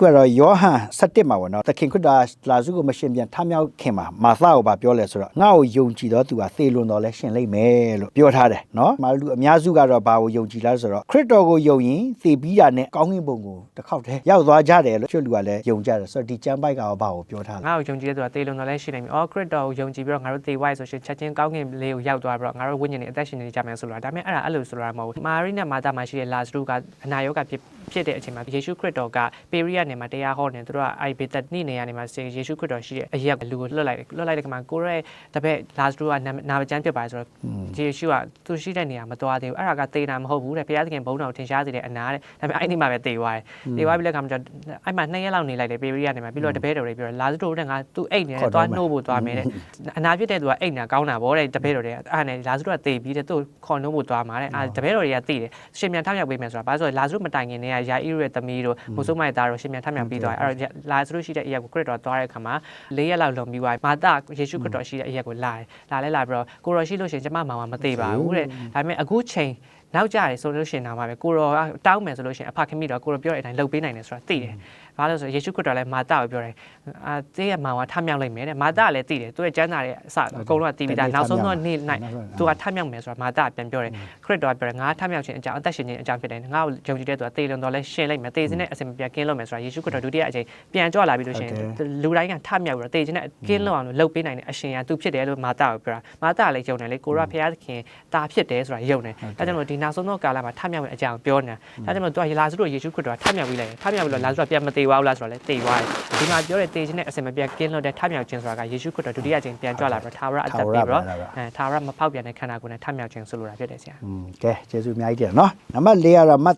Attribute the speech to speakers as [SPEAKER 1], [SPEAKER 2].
[SPEAKER 1] ခုကတော့ယောဟန်7မှာပေါ့နော်သခင်ခရစ်တော်လာစုကိုမရှင်ပြန်ထမြောက်ခင်မှာမာသကိုဗာပြောလဲဆိုတော့ငါ့ကိုယုံကြည်တော့သူကသေလွန်တော်လဲရှင်လိမ့်မယ်လို့ပြောထားတယ်နော်မာလူအများစုကတော့ဘာကိုယုံကြည်လဲဆိုတော့ခရစ်တော်ကိုယုံရင်သေပြီးတာနဲ့ကောင်းကင်ဘုံကိုတစ်ခေါက်တည်းရောက်သွားကြတယ်လို့ကျွတ်လူကလည်းယုံကြတယ်ဆိုတော့ဒီကျမ်းပိုက်ကရောဘာကိုပြောထားလဲ
[SPEAKER 2] ငါ့ကိုယုံကြည်တဲ့သူကတေလွန်တော်လဲရှိနေပြီ။အော်ခရစ်တော်ကိုယုံကြည်ပြီးတော့ငါတို့တေဝိုက်ဆိုရှင်ချက်ချင်းကောင်းကင်လေးကိုရောက်သွားပြီးတော့ငါတို့ဝိညာဉ်နဲ့အသက်ရှင်နေကြမယ်ဆိုတော့ဒါပေမဲ့အဲ့ဒါအဲ့လိုဆိုတာမဟုတ်ဘူး။မာရိနဲ့မာသမှာရှိတဲ့လာဇရုကအနာရောဂါဖြစ်ဖြစ်တဲ့အချိန်မှာယေရှုခရစ်တော်ကပေရိယနေမှာတရားဟောနေသူတို့ကအိုက်ဘေတက်နိနေရနေမှာယေရှုခရစ်တော်ရှိတဲ့အရက်လူကိုလွတ်လိုက်တယ်လွတ်လိုက်တဲ့ခါမှာကိုရဲတပည့်လာဇရုကနာမကျန်းဖြစ်ပါတယ်ဆိုတော့ယေရှုကသူရှိတဲ့နေရာမသွားသေးဘူးအဲ့ဒါကတေတာမဟုတ်ဘူးတဲ့ဘုရားသခင်ဘုန်းတော်ကိုထင်ရှားစေတဲ့အနာတဲ့ဒါပေမဲ့အဲ့ဒီမှာပဲတေသွားတယ်တေသွားပြီးတဲ့ခါမှာကျအဲ့မှာနှစ်ရက်လောက်နေလိုက်တယ်ပေရိယနေမှာပြီးတော့တပည့်တော်တွေပြောလာဇရုတဲ့ငါသူအိတ်နေတယ်သွားနှိုးဖို့သွားမယ်တဲ့အနာဖြစ်တဲ့သူကအိတ်နာကောင်းတာဗောတဲ့တပည့်တော်တွေအဲ့ဒါနဲ့လာဇရုကတေပြီးတဲ့သူ့ခေါ်နှိုးဖို့သွားမှာတဲ့အာတပည့်တော်တွေကသိတယ်ရှင်မြန်ထောက်ရောက်ပေးမယ်ဆိုတာဘာလို့ဆိုလာဇရုမတိုင်ခင်တည်းကယာအီရဲ့သမီးတို့မိုးစိုးမိုင်သားတို့ရှင်မြန်ထောက်ရောက်ပြီးသွားတယ်အဲ့တော့လာဇရုရှိတဲ့အရက်ကိုခရစ်တော်သွားတဲ့အခါမှာ၄ရက်လောက်လုံပြီးသွားမာတာယေရှုခရစ်တော်ရှိတဲ့အရက်ကိုလာတယ်လာလဲလာပြီးတော့ကိုရောရှိလို့ရှင်ကျမမောင်ကမသေးပါဘူးတဲ့ဒါပေမဲ့အခုချိန် နောက်ကြရဆိုလို့ရှိရင်တော့ပါပဲကိုရောတောင်းမယ်ဆိုလို့ရှိရင်အဖခင်မိတော့ကိုရောပြောတဲ့အတိုင်းလုပ်ပေးနိုင်တယ်ဆိုတာသိတယ်ဘာလို့ဆိုယေရှုခရစ်တော်လည်းမာတာကိုပြောတယ်အာတေးရဲ့မောင်ကထမြောက်လိုက်မယ်တဲ့မာတာကလည်းသိတယ်သူရဲ့ကျမ်းစာရဲ့အစအကုန်လုံးကတီးပြီးသားနောက်ဆုံးတော့နေ့နိုင်သူကထမြောက်မယ်ဆိုတာမာတာပြန်ပြောတယ်ခရစ်တော်ကပြောတယ်ငါထမြောက်ခြင်းအကြောင်းအသက်ရှင်ခြင်းအကြောင်းဖြစ်တယ်ငါ့ကိုယုံကြည်တဲ့သူကတေလွန်တော်လဲရှင်းလိုက်မယ်တေခြင်းနဲ့အစင်မပြတ်ကင်းလို့မယ်ဆိုတာယေရှုခရစ်တော်ဒုတိယအချိန်ပြန်ကြွလာပြီလို့ရှိရင်လူတိုင်းကထမြောက်ပြီးတော့တေခြင်းနဲ့ကင်းလို့အောင်လို့လှုပ်ပေးနိုင်တဲ့အရှင်ကသူဖြစ်တယ်လို့မာတာကိုပြောတာမာတာကလည်းယုံတယ်လေကိုရဖျားသခင်တာဖြစ်တယ်ဆိုတာယုံတယ်ဒါကြောင့်မို့ဒီနောက်ဆုံးတော့ကာလမှာထမြောက်မယ့်အကြောင်းပြောနေတာဒါကြောင့်မို့သူကလာစုတို့ယေရှုခရစ်တော်ကထမြောက်ပြီးလိုက်တယ်ထမြောက်ပြီးတော့လာစုကပြန်မသေးပါဘူးလားဆိုတော့လေသေသွားတယ်ဒီမှာပြောတဲ့သေခြင်းနဲ့အစင်မပြတ်ကင်းလို့တဲ့ထမြောက်ခြင်းဆိုတာကယေရှုခရစ်တော်ဒုတိယအချိန်ပြန်ကြွလာပြီးတော့သာဝရအသက်ပြီးတော့အဲသာဝရမဖောက်ပြန်တဲ့ခန္ဓာကိုယ်နဲ့ထမြောက်ခြင်းဆိုလိုတာဖြစ်တယ်ဆရာ
[SPEAKER 1] อืมကဲကျေးဇူးအများကြီးတင်နော်နံပါတ်၄ကတော့မတ်